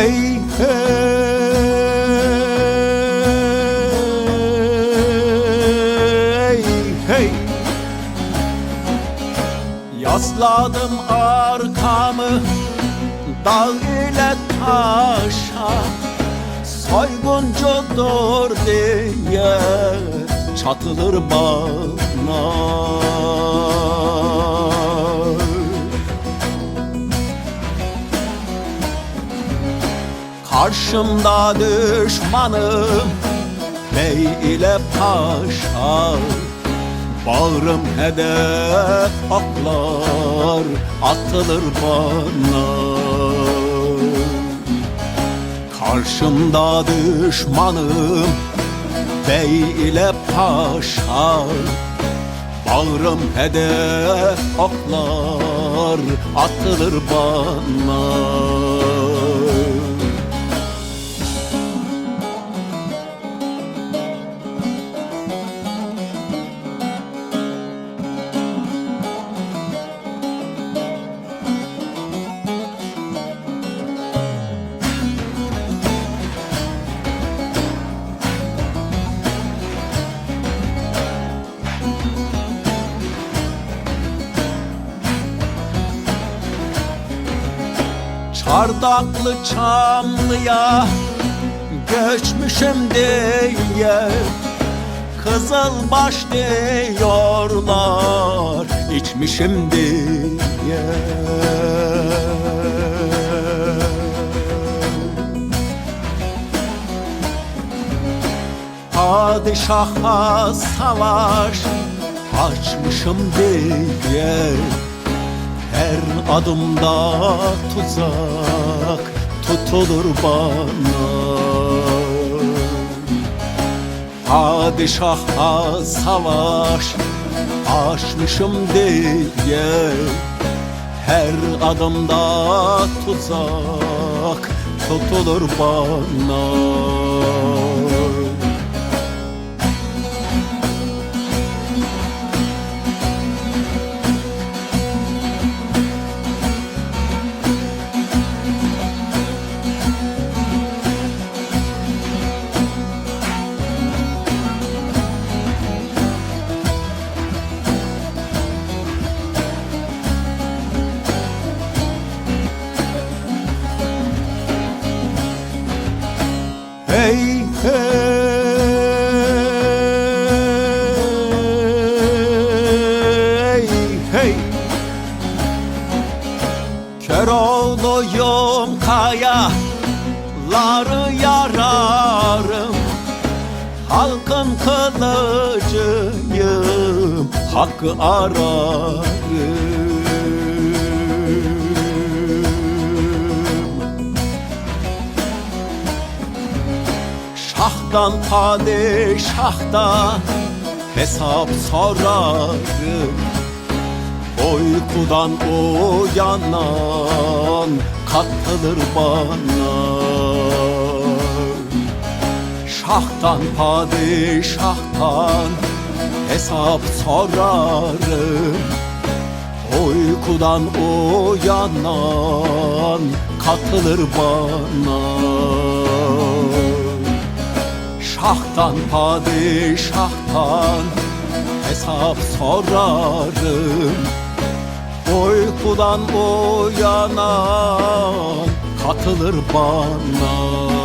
Hey hey. Hey Yasladım arkamı dağ ile taşa. Soyguncudur diye çatılır bana Karşımda düşmanım Bey ile paşa? Bağrım hedef oklar Atılır bana. Karşımda düşmanım Bey ile paşa? Bağrım hedef oklar Atılır bana Çardaklı Çamlı'ya göçmüşüm diye Kızılbaş diyorlar içmişim diye. Padişaha savaş açmışım diye her adımda tuzak tutulur bana. Padişaha savaş açmışım diye Her adımda tuzak tutulur bana oğluyum kayaları yararım. Halkın kılıcıyım hakkı ararım. Şahtan padişahta hesap sorarım Uykudan uyanan katılır bana. Şahtan padişahtan hesap sorarım. Uykudan uyanan katılır bana. Şahtan padişahtan hesap sorarım Uykudan uyanan katılır bana